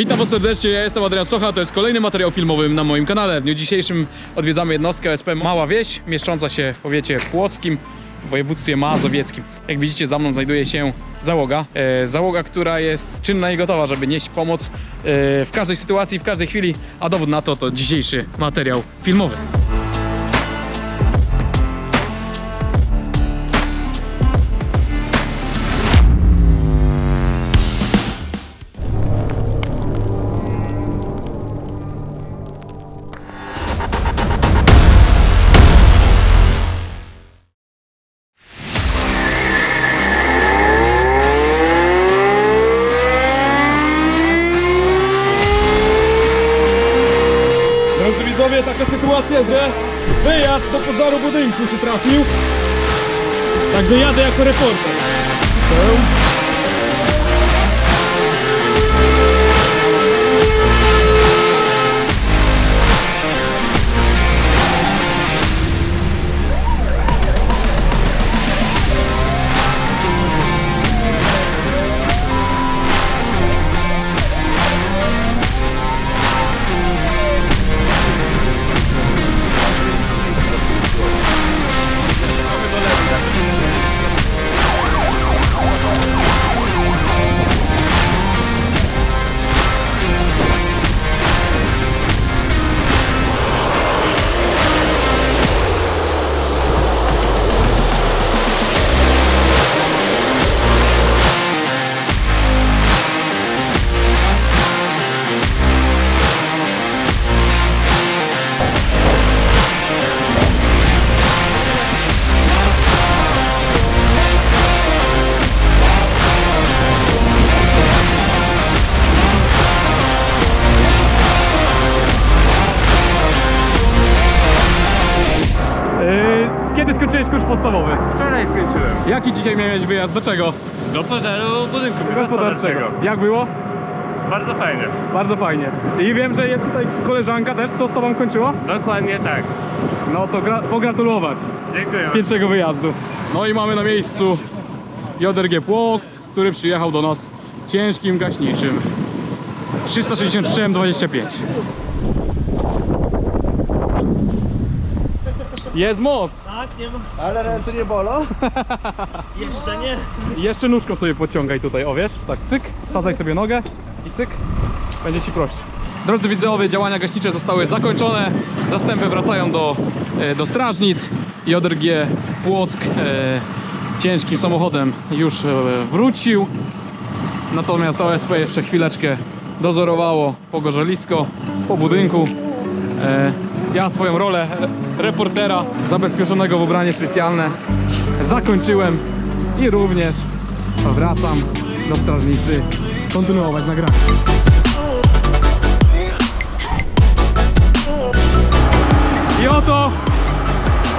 Witam was serdecznie, ja jestem Adrian Socha, to jest kolejny materiał filmowy na moim kanale. W dniu dzisiejszym odwiedzamy jednostkę OSP Mała Wieś, mieszcząca się w powiecie płockim, w województwie mazowieckim. Jak widzicie za mną znajduje się załoga. E, załoga, która jest czynna i gotowa, żeby nieść pomoc e, w każdej sytuacji, w każdej chwili, a dowód na to to dzisiejszy materiał filmowy. Budynku się trafił. Także jadę dzisiaj miałeś wyjazd? Do czego? Do pożaru budynku Gospodarczego. Jak było? Bardzo fajnie. Bardzo fajnie. I wiem, że jest tutaj koleżanka też, co z tobą kończyła? Dokładnie tak. No to gra- pogratulować Dziękuję. pierwszego wyjazdu. No i mamy na miejscu JRG Płock, który przyjechał do nas ciężkim gaśniczym 363 M25. Jest moc! Nie ma. Ale ręce nie bolą? Jeszcze nie. Jeszcze nóżką sobie podciągaj tutaj, o wiesz? Tak, cyk, wsadzaj sobie nogę i cyk, będzie ci prościej. Drodzy widzowie, działania gaśnicze zostały zakończone. Zastępy wracają do, e, do strażnic. JRG Płock e, ciężkim samochodem już e, wrócił. Natomiast OSP jeszcze chwileczkę dozorowało pogorzelisko po budynku. E, ja swoją rolę re- reportera zabezpieczonego w ubranie specjalne zakończyłem i również wracam do strażnicy kontynuować nagranie. I oto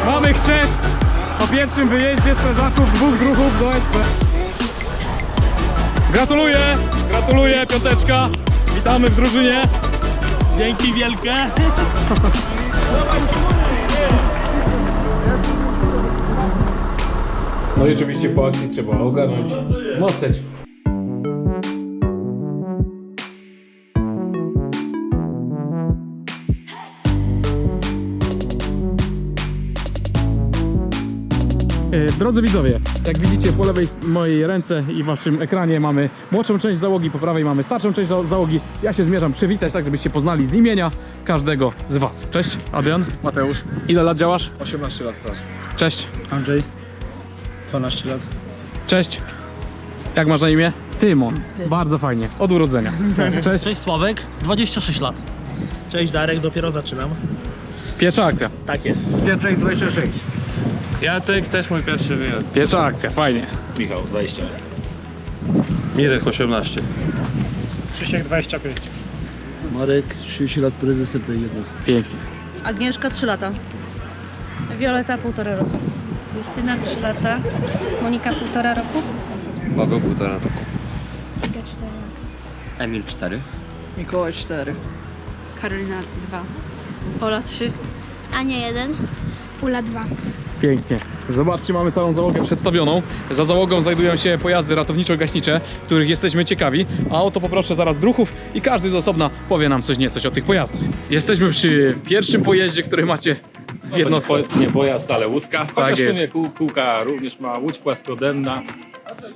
mamy chrzest po pierwszym wyjeździe strażaków dwóch druhów do SP. Gratuluję, gratuluję, piąteczka. Witamy w drużynie. Dzięki wielkie. No i oczywiście po akcji trzeba ogarnąć maseczkę. Drodzy widzowie, jak widzicie po lewej mojej ręce i waszym ekranie mamy młodszą część załogi, po prawej mamy starszą część za- załogi. Ja się zmierzam przywitać, tak żebyście poznali z imienia każdego z was. Cześć, Adrian. Mateusz, Ile lat działasz? 18 lat. Cześć. Andrzej, 12 lat. Cześć. Jak masz na imię? Tymon. Bardzo fajnie. Od urodzenia. Cześć. Cześć Sławek, 26 lat. Cześć Darek, dopiero zaczynam. Pierwsza akcja. Tak jest. Piotrek 26. Jacek, też mój pierwszy wyjazd. Pierwsza akcja, fajnie. Michał, 20 lat. Mirek 18. Krzysiek 25. Marek, 30 lat prezesem tej jednostki. Pięknie. Agnieszka 3 lata. Wioleta półtora roku. Justyna 3 lata, Monika półtora roku, Paweł półtora roku. Iga 4 lata. Emil 4. Mikołaj 4. Karolina 2, Ola 3. Ania 1, Ula 2, Pięknie. Zobaczcie, mamy całą załogę przedstawioną. Za załogą znajdują się pojazdy ratowniczo-gaśnicze, których jesteśmy ciekawi. A oto poproszę zaraz druhów i każdy z osobna powie nam coś niecoś o tych pojazdach. Jesteśmy przy pierwszym pojeździe, który macie w jednostce. Po, nie pojazd, ale łódka. Chociaż jest. w sumie kół, kółka również ma łódź płaskodenna.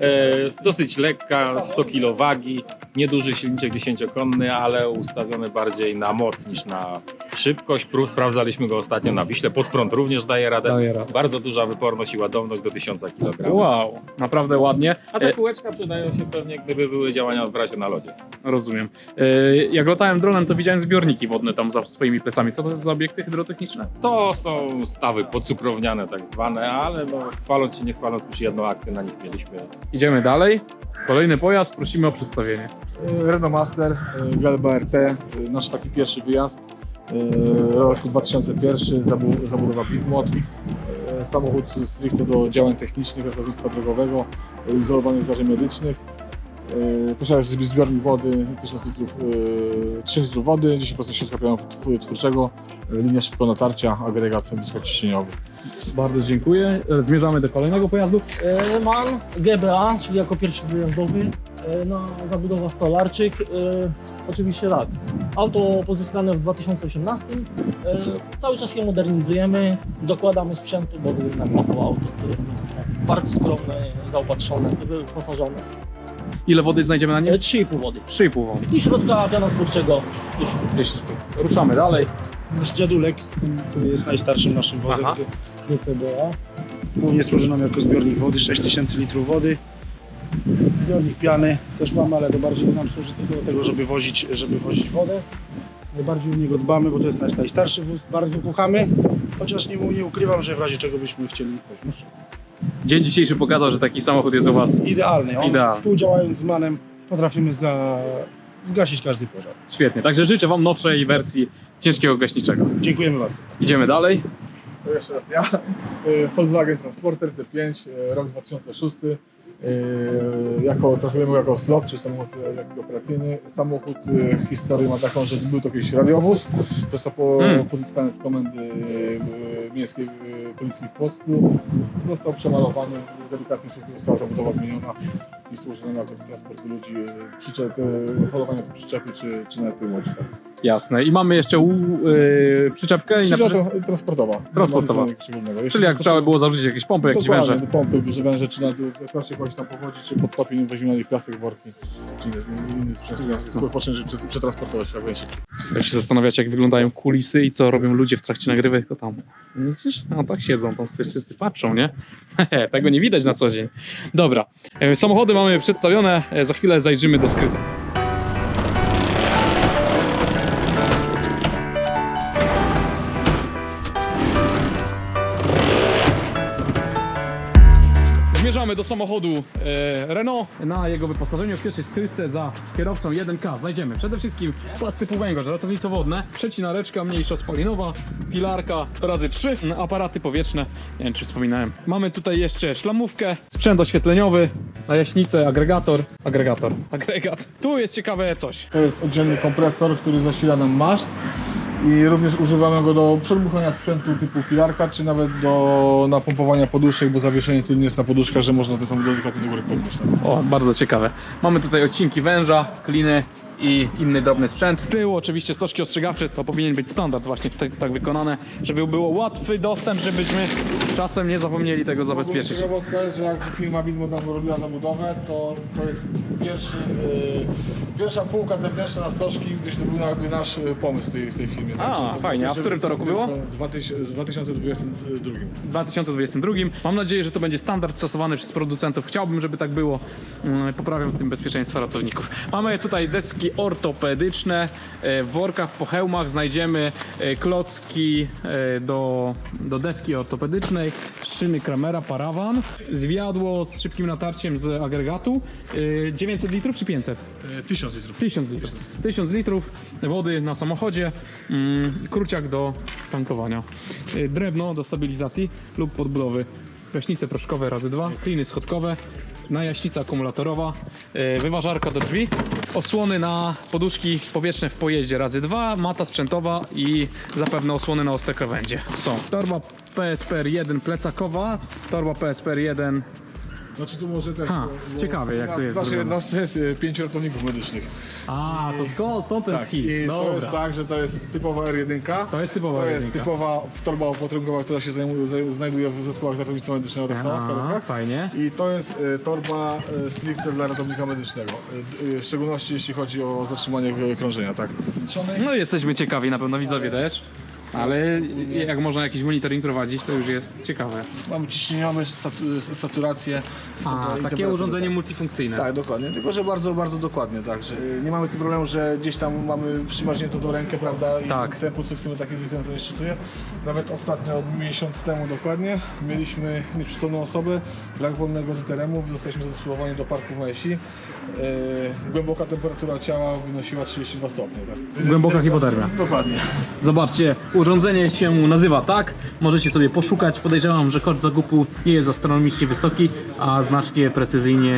E, dosyć lekka, 100 kg wagi, nieduży silniczek 10-konny, ale ustawiony bardziej na moc niż na szybkość. Prób sprawdzaliśmy go ostatnio na Wiśle. Pod prąd również daje radę. Daje radę. Bardzo duża wyporność i ładowność do 1000 kg. Wow, naprawdę ładnie. A te kółeczka przydają się pewnie, gdyby były działania w razie na lodzie. Rozumiem. E, Jak latałem dronem, to widziałem zbiorniki wodne tam za swoimi plecami. Co to jest za obiekty hydrotechniczne? To są stawy podcukrowniane tak zwane, ale no, chwaląc się nie chwaląc, już jedną akcję na nich mieliśmy. Idziemy dalej. Kolejny pojazd, prosimy o przedstawienie. Renault Master, y, Galba RT, y, nasz taki pierwszy wyjazd. Y, Rok 2001, zabu- zabudowa Bitmod. y, Samochód stricte do działań technicznych ratownictwa drogowego, y, izolowany zdarzeń medycznych. Posiada zbiornik wody, 1000 litrów, y, 3 litrów wody, 10% środka pionu tw- twórczego, linia szybko natarcia, agregat wysokociśnieniowy. Bardzo dziękuję. E, Zmierzamy do kolejnego pojazdu. E, Mam GBA, czyli jako pierwszy wyjazdowy, e, na zabudowa Stolarczyk, e, oczywiście tak. Auto pozyskane w 2018, e, cały czas je modernizujemy, dokładamy sprzętu, bo ma to auto, które bardzo skromne, zaopatrzone, wyposażone. Ile wody znajdziemy na nim? E, 3,5 wody. 3,5 wody. I środka pianotwórczego 10. 10%. Ruszamy dalej. Nasz dziadulek, który jest najstarszym naszym wozem Aha. do, do CBA. Głównie służy nam jako zbiornik wody, 6000 litrów wody. Zbiornik piany też mamy, ale to bardziej nam służy tylko do tego, żeby wozić, żeby wozić wodę. Najbardziej o niego dbamy, bo to jest nasz najstarszy wóz, bardzo kochamy. Chociaż nie, nie ukrywam, że w razie czego byśmy chcieli. Dzień dzisiejszy pokazał, że taki samochód jest u Was Idealny. On, Idealny. Współdziałając z Manem potrafimy za, zgasić każdy pożar. świetnie. Także życzę Wam nowszej wersji ciężkiego gaśniczego. Dziękujemy bardzo. Idziemy dalej. To jeszcze raz ja. Y, Volkswagen Transporter T5, y, rok 2006. y, Jako, trafiłem go jako slot, czy samochód operacyjny. Samochód historię ma taką, że był to kiedyś radiowóz. Został po, Hmm. pozyskany z komendy miejskiej policji w Płocku. Został przemalowany, delikatnie się została zabudowa zmieniona i służy na transport ludzi, y, przyczep, y, holowanie przyczepy, czy, czy nawet młodzi. Jasne. I mamy jeszcze u, yy, przyczepkę. I na przyczep... to transportowa. Transportowa. Czyli jak trzeba było zarzucić jakieś pompy, jakieś węże. do pompy, bierze węże, czy na wystarczy kogoś tam powodzi, czy pod topień weźmie na nich plastik, worki, czy inny, sprzęt, który po czym żeby przetransportować jak najszybciej. Jak się zastanawiacie, jak wyglądają kulisy i co robią ludzie w trakcie nagrywek, to tam. Widzisz? No tak siedzą, tam wszyscy patrzą, nie? Tego nie widać na co dzień. Dobra, e, samochody mamy przedstawione, e, za chwilę zajrzymy do skrytek. Zmierzamy do samochodu e, Renault. Na jego wyposażeniu w pierwszej skrytce za kierowcą 1K znajdziemy przede wszystkim płas typu węgorz, ratownictwo wodne, przecinareczka mniejsza spalinowa, pilarka razy 3, aparaty powietrzne, nie wiem czy wspominałem. Mamy tutaj jeszcze szlamówkę, sprzęt oświetleniowy, najaśnicę, agregator, agregator, agregat. Tu jest ciekawe coś. To jest oddzielny kompresor, który zasila nam maszt i również używamy go do przebuchania sprzętu typu filarka, czy nawet do napompowania poduszek, bo zawieszenie tylnie jest na poduszkach, że można te samochody delikatnie do góry podnieść. O, bardzo ciekawe. Mamy tutaj odcinki węża, kliny i inny drobny sprzęt. Z tyłu oczywiście stożki ostrzegawcze, to powinien być standard właśnie tak, tak wykonane, żeby był łatwy dostęp, żebyśmy czasem nie zapomnieli tego zabezpieczyć. Ciekawostka jest, że jak firma Widmo tam robiła zabudowę, to to jest pierwszy, e, pierwsza półka zewnętrzna na stożki, gdyż to był jakby nasz e, pomysł tej, w tej firmie. A, Także fajnie. A w którym to roku było? W 2000 w 2022. W 2022. Mam nadzieję, że to będzie standard stosowany przez producentów. Chciałbym, żeby tak było. Mm, Poprawiam tym bezpieczeństwo ratowników. Mamy tutaj deski ortopedyczne. E, W workach po hełmach znajdziemy e, klocki e, do, do deski ortopedycznej, szyny Kramera, parawan, zwiadło z szybkim natarciem z agregatu. E, 900 litrów czy 500? 1000 litrów. 1000 litrów. 1000 litrów wody na samochodzie, mm, kruciak do tankowania, drewno do stabilizacji lub podbudowy, gaśnice proszkowe razy dwa, kliny schodkowe, najaśnica akumulatorowa, y, wyważarka do drzwi, osłony na poduszki powietrzne w pojeździe razy dwa, mata sprzętowa i zapewne osłony na ostre krawędzie. Są. Torba PSPR 1 plecakowa, torba PSPR 1 Znaczy tu może też. Ha, ciekawie, jak to jest W naszej zrobione. jednostce jest e, pięciu ratowników medycznych. A, to skąd, stąd ten Tak, i to jest Dobra. tak, że to jest typowa R1. To jest typowa To jest R1. typowa torba opatrunkowa, która się zajmuje, znajduje w zespołach ratownictwa medycznego tak samo, w karetkach. fajnie. I to jest e, torba e, stricte dla ratownika medycznego. E, d- e, W szczególności jeśli chodzi o zatrzymanie e, krążenia, tak. No jesteśmy ciekawi, na pewno widzowie też. Ale jak można jakiś monitoring prowadzić, to już jest ciekawe. Mamy ciśnieniowe, satu- saturację. i A, temper- i takie temperaturę, urządzenie tak. multifunkcyjne. Tak, dokładnie. Tylko, że bardzo, bardzo dokładnie, tak. Że nie mamy z tym problemu, że gdzieś tam mamy przymarzniętą tą rękę, prawda? I Tak. ten puls, chcemy taki zwykle na to nie szczytuje. Nawet ostatnio, miesiąc temu dokładnie, mieliśmy nieprzytomną osobę, brak wolnego ZRM-u, zostaliśmy zadysponowani do parku w Majsi. Yy, głęboka temperatura ciała wynosiła 32 stopnie, tak. Głęboka hipotermia. Dokładnie. Zobaczcie, urządzenie się nazywa tak. Możecie sobie poszukać. Podejrzewam, że koszt zakupu nie jest astronomicznie wysoki, a znacznie precyzyjnie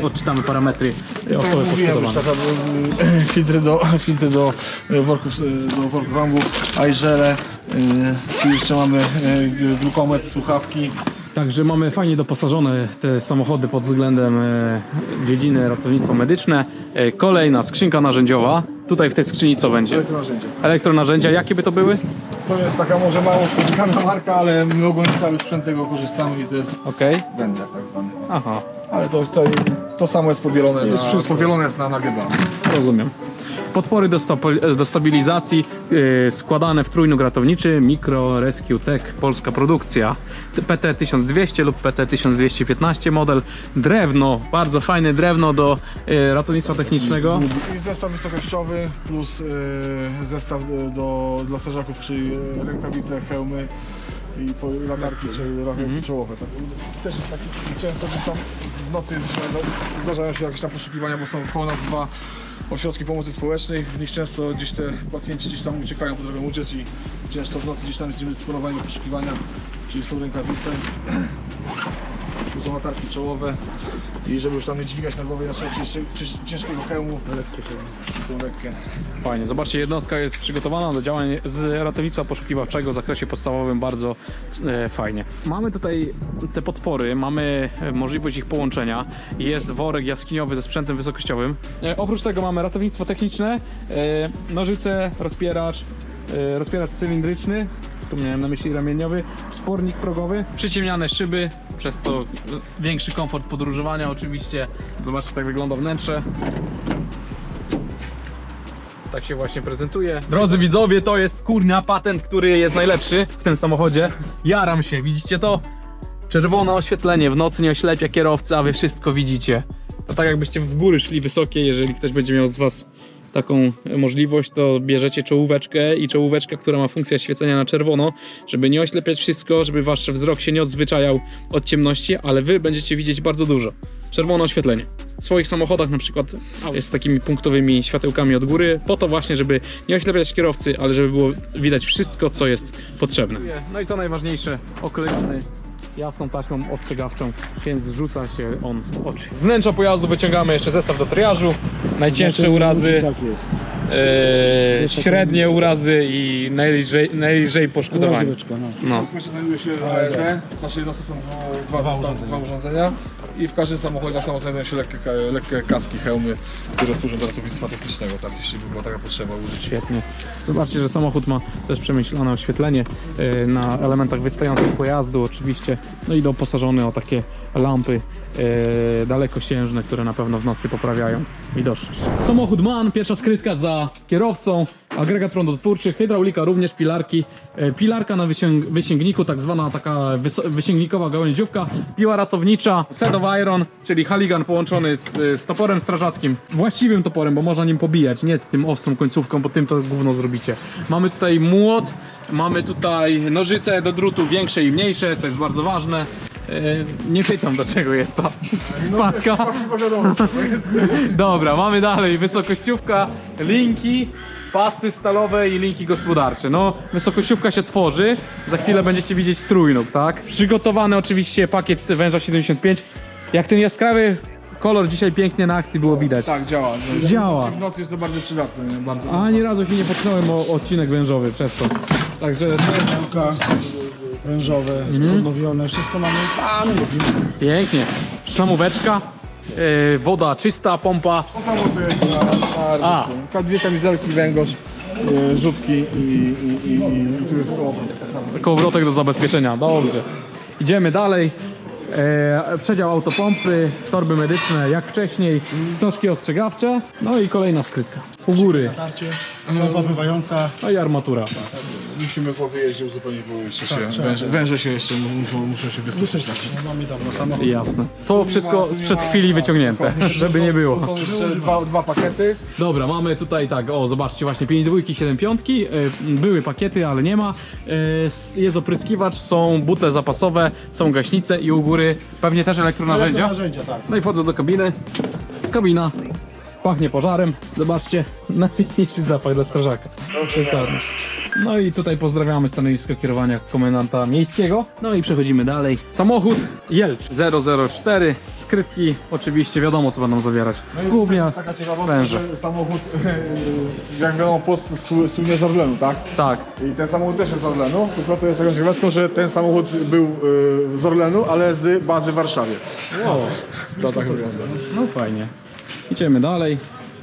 e, odczytamy parametry e, osoby poszkodowanej. taka, y, filtry do, filtry do worków, do worków ambów, ajżele, tu jeszcze mamy glukometr, słuchawki. Także mamy fajnie doposażone te samochody pod względem e, dziedziny ratownictwo medyczne. E, kolejna skrzynka narzędziowa. Tutaj w tej skrzyni co będzie? Elektronarzędzia. Elektronarzędzia, jakie by to były? To jest taka może mało spotykana marka, ale my ogólnie cały sprzęt tego korzystamy i to jest Okej. wędler tak zwany. Aha, Ale to, to, to samo jest powielone, jest na, powielone jest na, na rozumiem. Podpory do, do stabilizacji yy, składane w trójnóg ratowniczy Micro Rescue Tech polska produkcja PT 1200 lub PT 1215 model drewno, bardzo fajne drewno do yy, ratownictwa technicznego I zestaw wysokościowy plus y, zestaw do, dla strażaków, czyli rękawice, hełmy i po, latarki, czyli rachunki czołowe. Tak. Też jest taki, często gdzieś tam w nocy zdarzają się jakieś tam poszukiwania, bo są koło nas dwa ośrodki pomocy społecznej, w nich często gdzieś te pacjenci gdzieś tam uciekają, potrafią uciec i ciężko w nocy gdzieś tam jest dysponowanie do poszukiwania, czyli są rękawice, są latarki czołowe i żeby już tam nie dźwigać na głowie naszego ciężkiego, hełmu, są lekkie. Fajnie, zobaczcie, jednostka jest przygotowana do działań z ratownictwa poszukiwawczego w zakresie podstawowym, bardzo e, fajnie. Mamy tutaj te podpory, mamy e, możliwość ich połączenia. Jest worek jaskiniowy ze sprzętem wysokościowym. E, oprócz tego mamy ratownictwo techniczne, e, nożyce, rozpieracz, e, rozpieracz cylindryczny, tu miałem na myśli ramieniowy, wspornik progowy, przyciemniane szyby, przez to większy komfort podróżowania oczywiście. Zobaczcie, tak wygląda wnętrze. Tak się właśnie prezentuje. Drodzy widzowie, to jest kurnia patent, który jest najlepszy w tym samochodzie. Jaram się, widzicie to? Czerwone oświetlenie, w nocy nie oślepia kierowcy, a wy wszystko widzicie. To tak jakbyście w góry szli wysokie, jeżeli ktoś będzie miał z was taką możliwość, to bierzecie czołóweczkę i czołóweczka, która ma funkcję świecenia na czerwono, żeby nie oślepiać wszystko, żeby wasz wzrok się nie odzwyczajał od ciemności, ale wy będziecie widzieć bardzo dużo. Czerwone oświetlenie. W swoich samochodach na przykład jest z takimi punktowymi światełkami od góry, po to właśnie, żeby nie oślepiać kierowcy, ale żeby było widać wszystko, co jest potrzebne. No i co najważniejsze, oklejony jasną taśmą ostrzegawczą, więc rzuca się on w oczy. Z wnętrza pojazdu wyciągamy jeszcze zestaw do triażu, najcięższe urazy, Tak jest. E, średnie urazy i najlżej, najlżej poszkodowanie. Urazóweczka, no. No. W znajduje się AED, w naszej jednostce są dwa, dwa, dwa, dwa urządzenia i w każdym samochodzie tak samo znajdują się lekkie, ka- lekkie kaski, hełmy, które służą do ratownictwa technicznego, tak, jeśli by była taka potrzeba użyć. Świetnie. Zobaczcie, że samochód ma też przemyślane oświetlenie e, na elementach wystających pojazdu oczywiście, no i doposażony o takie lampy e, dalekosiężne, które na pewno w nocy poprawiają widoczność. Samochód MAN, pierwsza skrytka za kierowcą, agregat prądotwórczy, hydraulika również, pilarki, e, pilarka na wysięg wysięgniku, tak zwana taka wys- wysięgnikowa gałęziówka, piła ratownicza, set of iron, czyli haligan połączony z, z toporem strażackim, właściwym toporem, bo można nim pobijać, nie z tym ostrą końcówką, bo tym to gówno zrobicie. Mamy tutaj młot, mamy tutaj nożyce do drutu większe i mniejsze, co jest bardzo ważne. E, Nie pytam do czego jest ta paska. To jest. Dobra, mamy dalej wysokościówka, linki, pasy stalowe i linki gospodarcze. No, wysokościówka się tworzy, za chwilę będziecie widzieć trójnóg, tak? Przygotowany oczywiście pakiet węża 75. Jak ten jaskrawy kolor dzisiaj pięknie na akcji było widać. Tak, działa. Działa. W nocy jest to bardzo przydatne. nie? Bardzo. Ani razu się nie potknąłem o odcinek wężowy przez to. Także wężowe, odnowione, wszystko mamy sami robimy. pięknie. Szlamóweczka, yy, woda czysta, pompa. Na, na A. arbitce. Dwie kamizelki, węgorz, y, rzutki i, i, i, i, tu jest koło. Tak samo. Kołowrotek do zabezpieczenia, dobrze. Idziemy dalej. E, przedział autopompy, torby medyczne jak wcześniej, stożki ostrzegawcze, no i kolejna skrytka. U góry, Tarcie, pływająca. no i armatura. Musimy po wyjeździe uzupełnić, bo jeszcze się węże, węże się jeszcze muszą, muszą się. Tak. No, mamy dawno samochód. Jasne. To wszystko sprzed chwili wyciągnięte, żeby nie było. To są jeszcze dwa, dwa pakiety. Dobra, mamy tutaj tak, o zobaczcie właśnie 5 dwójki, 7 piątki, e, były pakiety, ale nie ma. E, s- Jest opryskiwacz, są butle zapasowe, są gaśnice i u góry pewnie też elektronarzędzia. Narzędzia, tak. No i wchodzę do kabiny. Kabina pachnie pożarem. Zobaczcie, najpiękniejszy zapach dla strażaka. Dokładnie. No i tutaj pozdrawiamy stanowisko kierowania komendanta miejskiego. No i przechodzimy dalej. Samochód Jelcz 004. Skrytki oczywiście wiadomo co będą zawierać. Głównie Taka ciekawostka, węże. że samochód, jak wiadomo, Polsce sły- słynie z Orlenu, tak? Tak. I ten samochód też jest z Orlenu, tylko to jest taką ciekawostką, że ten samochód był y, z Orlenu, ale z bazy w Warszawie. To tak wygląda. No fajnie. Idziemy dalej.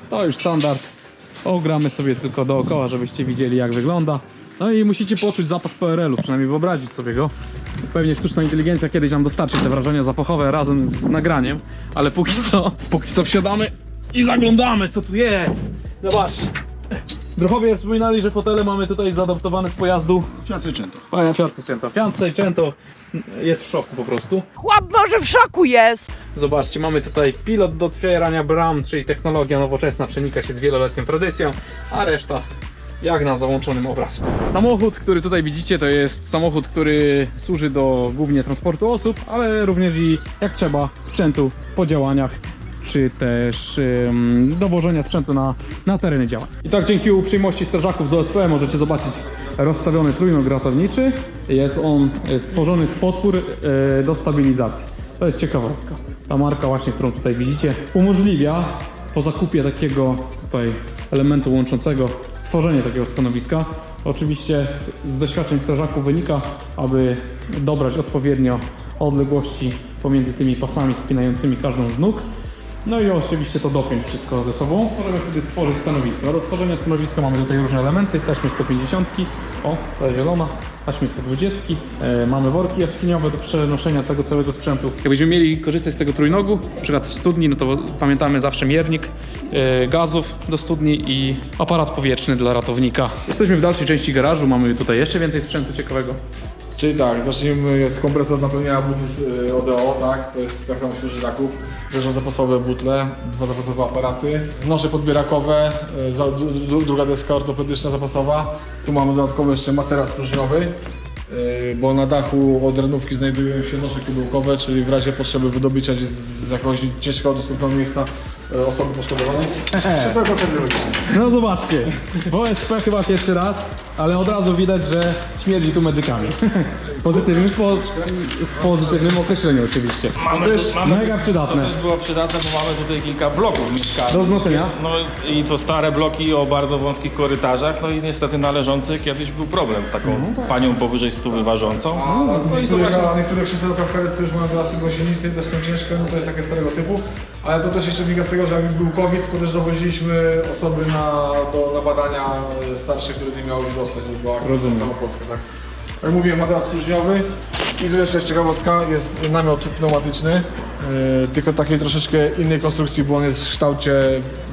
To już standard. Ogramy sobie tylko dookoła, żebyście widzieli jak wygląda. No i musicie poczuć zapach PRL-u, przynajmniej wyobrazić sobie go. Pewnie sztuczna inteligencja kiedyś nam dostarczy te wrażenia zapachowe razem z nagraniem, ale póki co, póki co wsiadamy i zaglądamy co tu jest. Zobaczcie. Druchowie wspominali, że fotele mamy tutaj zaadaptowane z pojazdu Fiat Seicento. Panie Fiat Seicento. Fiat Seicento jest w szoku po prostu. Chłop może w szoku jest! Zobaczcie, mamy tutaj pilot do otwierania bram, czyli technologia nowoczesna przenika się z wieloletnią tradycją, a reszta jak na załączonym obrazku. Samochód, który tutaj widzicie, to jest samochód, który służy do głównie transportu osób, ale również i jak trzeba sprzętu po działaniach czy też ym, dowożenia sprzętu na, na tereny działań. I tak dzięki uprzejmości strażaków z OSP możecie zobaczyć rozstawiony trójnóg ratowniczy. Jest on e, stworzony z podpór e, do stabilizacji. To jest ciekawostka. Ta marka właśnie, którą tutaj widzicie, umożliwia po zakupie takiego tutaj elementu łączącego stworzenie takiego stanowiska. Oczywiście z doświadczeń strażaków wynika, aby dobrać odpowiednio odległości pomiędzy tymi pasami spinającymi każdą z nóg. No i oczywiście to dopiąć wszystko ze sobą. Możemy wtedy stworzyć stanowisko. Do tworzenia stanowiska mamy tutaj różne elementy, taśmy 150, o, ta zielona, taśmy 120, e, mamy worki jaskiniowe do przenoszenia tego całego sprzętu. Jakbyśmy mieli korzystać z tego trójnogu, na przykład w studni, no to pamiętamy zawsze miernik e, gazów do studni i aparat powietrzny dla ratownika. Jesteśmy w dalszej części garażu, mamy tutaj jeszcze więcej sprzętu ciekawego. Czyli tak, zacznijmy, jest kompresor napełniania butli z ODO, tak? To jest tak samo świeży zakup. Leżą zapasowe butle, dwa zapasowe aparaty, noże podbierakowe, y, druga deska ortopedyczna zapasowa. Tu mamy dodatkowo jeszcze materac próżniowy, y, bo na dachu od renówki znajdują się nosze kubełkowe, czyli w razie potrzeby wydobycia z, jakiegoś ciężkiego dostępnego miejsca osoby poszkodowanej. Wszystko kardiologiczne. No zobaczcie, w OSP chyba pierwszy raz, ale od razu widać, że śmierdzi tu medykami. W pozytywnym, spo, z pozytywnym określeniu oczywiście. Mamy, też- tu, Mega przydatne. To też było przydatne, bo mamy tutaj kilka bloków mieszkalnych. Do znoszenia? No i to stare bloki o bardzo wąskich korytarzach, no i niestety należący kiedyś był problem z taką panią powyżej stówy ważącą. A No i to niektóre, właśnie a niektóre krzesełka w karetce już mają teraz gąsienicy, też są ciężkie, no to jest takie starego typu. Ale to też jeszcze wynika z tego, że jak był COVID, to też dowoziliśmy osoby na, do, na badania starsze, które nie miały się dostać, bo była akcja Rozumiem. na całą Polskę, tak. Jak mówiłem, materac próżniowy i tu jeszcze jest ciekawostka, jest namiot pneumatyczny, e, tylko takiej troszeczkę innej konstrukcji, bo on jest w kształcie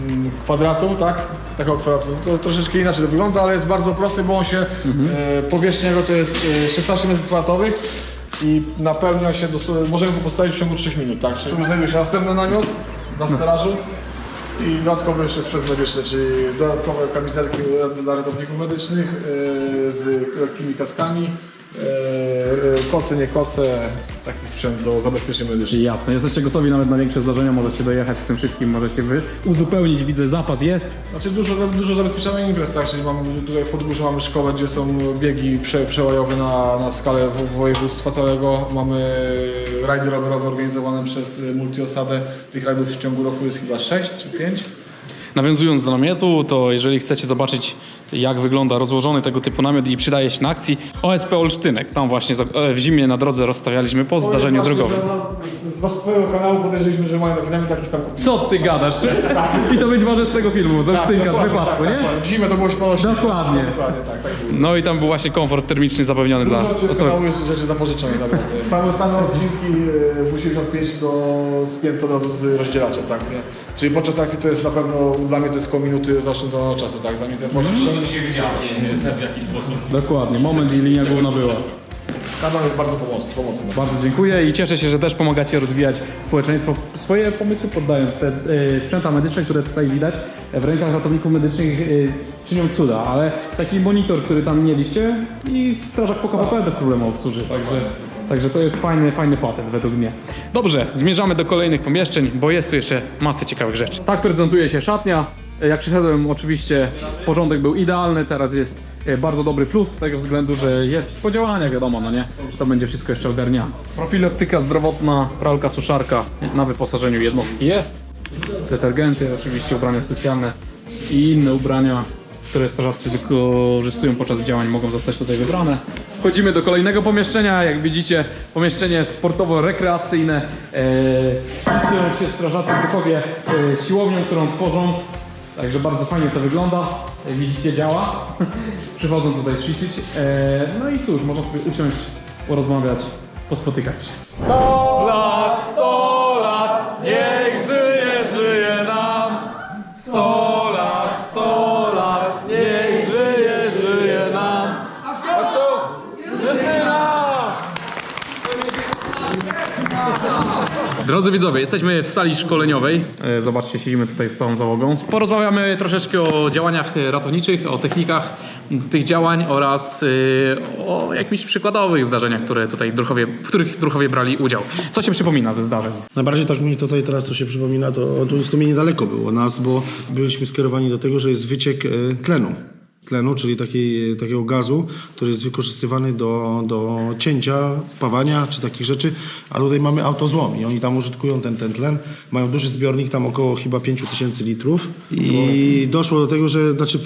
mm, kwadratu, tak? Takiego kwadratu. To troszeczkę inaczej to wygląda, ale jest bardzo prosty, bo on się, e, powierzchnia jego to jest e, 16 m2 i napełnia się, możemy go postawić w ciągu 3 minut, tak? Czyli tu znajduje się następny namiot na stelażu i dodatkowy jeszcze sprzęt medyczny, czyli dodatkowe kamizelki dla ratowników medycznych e, z lekkimi kaskami, koce, nie koce, taki sprzęt do zabezpieczeń medycznych. Jasne, jesteście gotowi nawet na większe zdarzenia, możecie dojechać z tym wszystkim, możecie wy uzupełnić, widzę, zapas jest. Znaczy dużo, dużo zabezpieczamy imprez, tak? Czyli mamy tutaj w Podgórzu mamy szkołę, gdzie są biegi prze, przełajowe na, na skalę wo- województwa całego. Mamy rajdy rowerowe organizowane przez Multiosadę. Tych rajdów w ciągu roku jest chyba 6 czy 5. Nawiązując do namiotu, to jeżeli chcecie zobaczyć jak wygląda rozłożony tego typu namiot i przydaje się na akcji, OSP Olsztynek, tam właśnie za- e, w zimie na drodze rozstawialiśmy po zdarzeniu drogowym. Z waszego kanału podejrzeliśmy, że mają namiot taki sam. Co ty gadasz? I to być może z tego filmu, ze Olsztynka, z wypadku, tak, nie? W zimę to było śpanośnie. Dokładnie. Dokładnie, tak, tak. No i tam był właśnie komfort termiczny zapewniony dla Dużo z osoby. kanału jest rzeczy zapożyczone naprawdę. Same, same odcinki e, W85 to spięte od razu z rozdzielaczem, tak, nie? Czyli podczas akcji to jest na pewno, dla mnie to jest koło minuty zaoszczędzonego czasu, tak, zanim ten pościg się widziałeś, w jaki sposób. Dokładnie, moment i linia główna była. Kanał jest bardzo pomocny. pomocny. Bardzo dziękuję i cieszę się, że też pomagacie rozwijać społeczeństwo. Swoje pomysły poddając te e, sprzęta medyczne, które tutaj widać w rękach ratowników medycznych e, czynią cuda, ale taki monitor, który tam mieliście i strażak po KPP bez problemu obsłuży, także, także to jest fajny, fajny patent według mnie. Dobrze, zmierzamy do kolejnych pomieszczeń, bo jest tu jeszcze masy ciekawych rzeczy. Tak prezentuje się szatnia. Jak przyszedłem, oczywiście porządek był idealny, teraz jest e, bardzo dobry plus z tego względu, że jest podziałania, wiadomo, no nie? To będzie wszystko jeszcze ogarniane. Profilaktyka zdrowotna, pralka, suszarka na wyposażeniu jednostki jest. Detergenty, oczywiście ubrania specjalne i inne ubrania, które strażacy wykorzystują podczas działań mogą zostać tutaj wybrane. Wchodzimy do kolejnego pomieszczenia, jak widzicie pomieszczenie sportowo-rekreacyjne. Eee, się strażacy w Krakowie e, siłownią, którą tworzą. Także bardzo fajnie to wygląda. Jak widzicie działa. Przychodzą tutaj ćwiczyć. E, no i cóż, można sobie usiąść, porozmawiać, pospotykać się. Drodzy widzowie, jesteśmy w sali szkoleniowej. E, Zobaczcie, siedzimy tutaj z całą załogą. Porozmawiamy troszeczkę o działaniach ratowniczych, o technikach tych działań oraz e, o jakimiś przykładowych zdarzeniach, które tutaj druchowie, w których druchowie brali udział. Co się przypomina ze zdarzeń? Najbardziej tak mi tutaj teraz to się przypomina, to, to w sumie niedaleko było nas, bo byliśmy skierowani do tego, że jest wyciek e, tlenu. Tlenu, czyli takiej, takiego gazu, który jest wykorzystywany do, do cięcia, spawania czy takich rzeczy, a tutaj mamy autozłom i oni tam użytkują ten, ten tlen. Mają duży zbiornik, tam około chyba 5000 litrów i doszło do tego, że znaczy,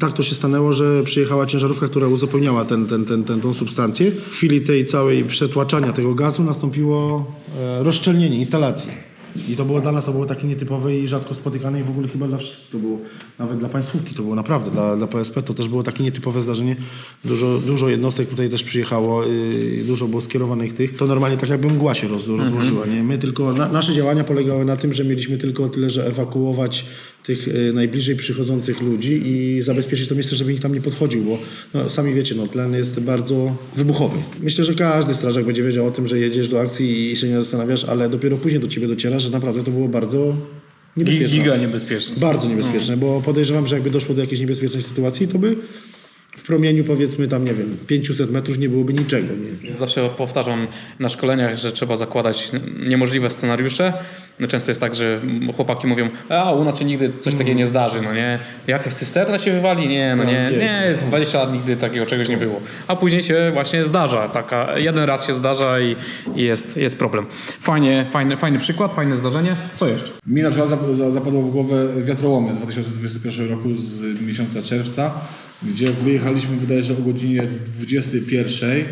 tak to się stanęło, że przyjechała ciężarówka, która uzupełniała ten, ten, ten, ten, tą substancję. W chwili tej całej przetłaczania tego gazu nastąpiło e, rozszczelnienie instalacji. I to było dla nas to było takie nietypowe i rzadko spotykane i w ogóle chyba dla wszystkich to było, nawet dla państwówki to było naprawdę, dla, dla PSP to też było takie nietypowe zdarzenie. Dużo, dużo jednostek tutaj też przyjechało, yy, dużo było skierowanych tych. To normalnie tak jakby mgła się roz, rozłożyła. Nie? My tylko, na, nasze działania polegały na tym, że mieliśmy tylko tyle, że ewakuować tych y, najbliżej przychodzących ludzi i zabezpieczyć to miejsce, żeby nikt tam nie podchodził, bo no, sami wiecie, no, tlen jest bardzo wybuchowy. Myślę, że każdy strażak będzie wiedział o tym, że jedziesz do akcji i się nie zastanawiasz, ale dopiero później do ciebie dociera, że naprawdę to było bardzo niebezpieczne. Giga niebezpieczne. Bardzo niebezpieczne, bo podejrzewam, że jakby doszło do jakiejś niebezpiecznej sytuacji, to by w promieniu powiedzmy tam, nie wiem, 500 metrów nie byłoby niczego. Nie? Zawsze powtarzam na szkoleniach, że trzeba zakładać niemożliwe scenariusze. No często jest tak, że chłopaki mówią, a u nas się nigdy coś takiego nie zdarzy, no nie. Jakaś cysterna się wywali? Nie, no nie, nie, 20 lat nigdy takiego czegoś nie było. A później się właśnie zdarza, taka, jeden raz się zdarza i, i jest, jest problem. Fajnie, fajny, fajny przykład, fajne zdarzenie. Co jeszcze? Mi na przykład zap- za- zapadło w głowę wiatrołomy z 2021 roku z miesiąca czerwca, gdzie wyjechaliśmy bodajże o godzinie 21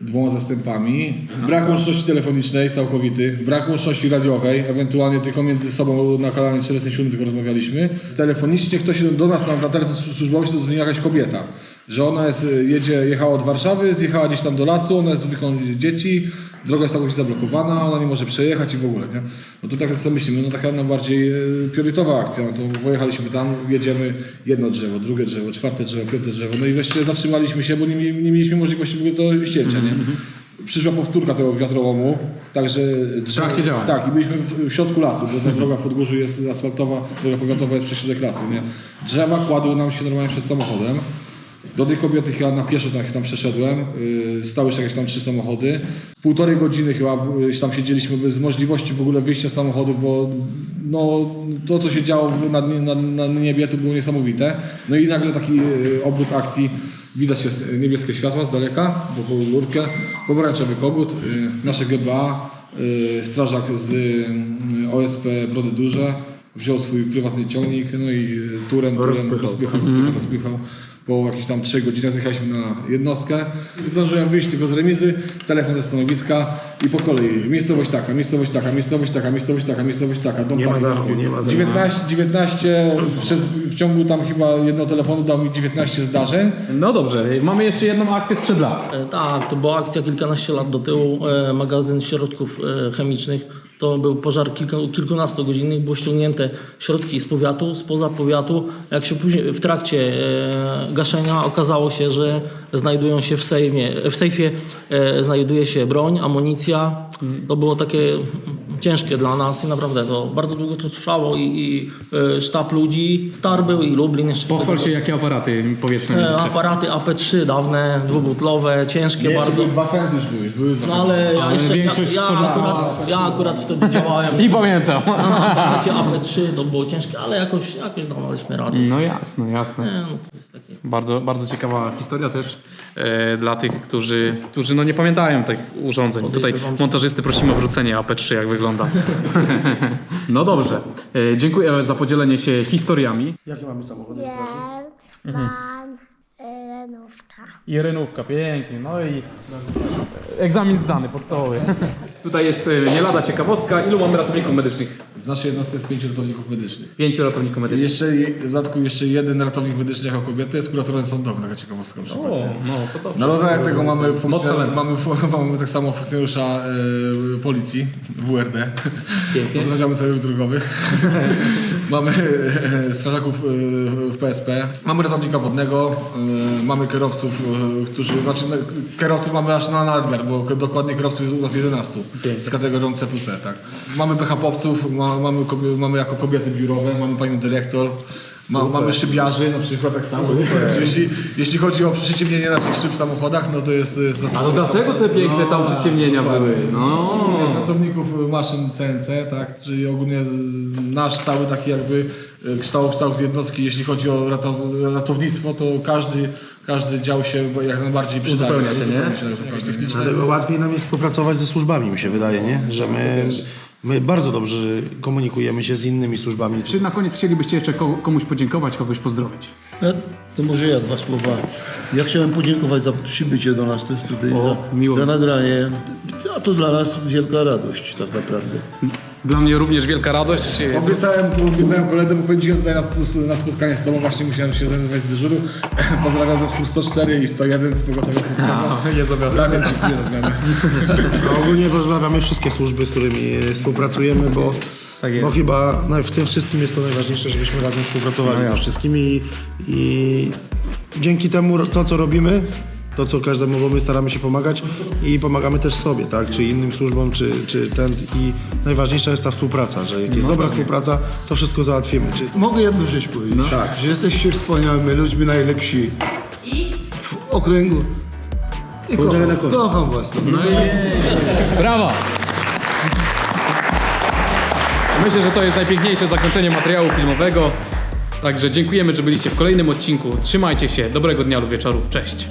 dwoma zastępami. Brak łączności telefonicznej całkowity, brak łączności radiowej, ewentualnie tylko między sobą na kanale 47 tylko rozmawialiśmy. Telefonicznie ktoś do nas na, na telefon służbowy się dodzwoniła jakaś kobieta, że ona jest, jedzie, jechała od Warszawy, zjechała gdzieś tam do lasu, ona jest dwójką dzieci, droga jest całkowicie zablokowana, ona nie może przejechać i w ogóle, nie? No to tak jak sobie myślimy, no taka najbardziej e, priorytetowa akcja, no to pojechaliśmy tam, jedziemy jedno drzewo, drugie drzewo, czwarte drzewo, piąte drzewo, no i wreszcie zatrzymaliśmy się, bo nie, nie mieliśmy możliwości w ogóle do ścięcia, nie? Przyszła powtórka tego wiatrołomu, także drzewo, działań. tak, i byliśmy w, w środku lasu, bo ta droga w Podgórzu jest asfaltowa, droga powiatowa jest przez środek lasu, nie? Drzewa kładły nam się normalnie przed samochodem. Do tej kobiety chyba na pieszo tam, tam przeszedłem, yy, stały się jakieś tam trzy samochody. Półtorej godziny chyba yy, tam siedzieliśmy bez możliwości w ogóle wyjścia z samochodów, bo no, to co się działo na, na, na niebie to było niesamowite. No i nagle taki yy, obrót akcji, widać jest niebieskie światła z daleka, bo po lurkę, pomarańczowy kogut, yy, nasze GBA, yy, strażak z yy, OSP Brody Duże, wziął swój prywatny ciągnik, no i turem, turem rozpychał, rozpychał, rozpychał. Po jakichś tam 3 godzinach zjechaliśmy na jednostkę. Zdążyłem wyjść tylko z remizy, telefon ze stanowiska i po kolei. Miejscowość taka, miejscowość taka, miejscowość taka, miejscowość taka, miejscowość taka. Dom Nie ma taki, dachu, taki. nie ma dachu. 19, 19 przez, w ciągu tam chyba jednego telefonu dał mi 19 zdarzeń. No dobrze, mamy jeszcze jedną akcję sprzed lat. E, Tak, to była akcja kilkanaście lat do tyłu, e, magazyn środków e, chemicznych. To był pożar kilka, kilkunastogodzinny, było ściągnięte środki z powiatu, spoza powiatu. Jak się później w trakcie e, gaszenia okazało się, że znajdują się w sejmie, w sejfie e, znajduje się broń, amunicja. To było takie ciężkie dla nas i naprawdę to bardzo długo to trwało i, i e, sztab ludzi star był i Lublin jeszcze. Pochwal się, jakie aparaty powietrzne E. Aparaty AP3 dawne, dwubutlowe, ciężkie Nie, bardzo. dwa fęzy już były, już były dwa No ale ja Ale jeszcze, ja, większość ja, skorzystała. akurat, ja akurat wtedy działałem. I pamiętam. Na aparacie AP3 to było ciężkie, ale jakoś, jakoś dawaliśmy radę. No jasne, jasne. Nie, no, to jest takie... Bardzo, bardzo ciekawa historia też e, dla tych, którzy, którzy no nie pamiętają tych urządzeń. Tutaj montażysty prosimy o wrócenie AP3, jak wygląda. no dobrze. E, dziękuję za podzielenie się historiami. Jakie mamy samochody straży? Pan, Renówka. I renówka, pięknie. No i egzamin zdany, podstawowy. Tutaj jest e, nie lada ciekawostka. Ilu mamy ratowników medycznych? W naszej jednostce jest pięciu ratowników medycznych. Pięciu ratowników I medycznych. jeszcze, je- w dodatku jeszcze jeden ratownik medyczny jako kobieta jest kuratorem sądowym, taka ciekawostka. O, no to dobrze. Na dodatek tego mamy, Mocno funkcjon- lęk. mamy, fu- mamy tak samo funkcjonariusza e, policji, WRD. Pozdrawiamy serwis drogowy. mamy e, strażaków e, w PSP. Mamy ratownika wodnego. E, mamy kierowców, e, którzy, znaczy no, kierowców mamy aż na nadmiar, bo dokładnie kierowców jest u nas 11 z kategorią C plus E, tak. Mamy BHP-owców, ma, mamy, mamy jako kobiety biurowe, mamy panią dyrektor. Ma, mamy szybiarzy na przykład tak samo. Jeśli, jeśli chodzi o przyciemnienie naszych szyb w samochodach, no to jest to jest A to dlatego te piękne tam przyciemnienia były. No. Pracowników maszyn CNC, tak, czyli ogólnie nasz cały taki jakby e, kształt, kształt jednostki, jeśli chodzi o ratow, ratownictwo, to każdy, każdy dział się jak najbardziej przydaje. Uzupełnia się, nie? Uzupełnia się, techniczne. Ale łatwiej nam jest współpracować ze służbami, mi się wydaje, nie? Że my, my bardzo dobrze komunikujemy się z innymi służbami. Czy na koniec chcielibyście jeszcze ko- komuś podziękować, kogoś pozdrowić? Ja, to może ja dwa słowa. Ja chciałem podziękować za przybycie do nas też tutaj, O, za, miło. za nagranie. A to dla nas wielka radość tak naprawdę. Dla mnie również wielka radość. Obiecałem, obiecałem koledze, bo pędziłem tutaj na, na spotkanie z tobą, właśnie musiałem się zezwać z dyżuru. Pozdrawiam zespół 104 i 101 z pogotowia Polskiego. Jest obiad. Damian, dziękuję za zmianę. Ogólnie pozdrawiamy wszystkie służby, z którymi współpracujemy, bo, Tak bo chyba na- w tym wszystkim jest to najważniejsze, żebyśmy razem współpracowali ze wszystkimi i, i dzięki temu to, co robimy, to, co każdemu, bo my staramy się pomagać i pomagamy też sobie, tak, czy innym służbom, czy, czy ten i najważniejsza jest ta współpraca, że jak jest dobra współpraca, to wszystko załatwimy. Czy, Mogę jedną rzecz powiedzieć? Tak. Że jesteście wspaniałymi ludźmi, najlepsi w okręgu. I Podzielę na kocham, koszt. kocham was. Brawa! Myślę, że to jest najpiękniejsze zakończenie materiału filmowego. Także dziękujemy, że byliście w kolejnym odcinku. Trzymajcie się, dobrego dnia lub wieczoru. Cześć!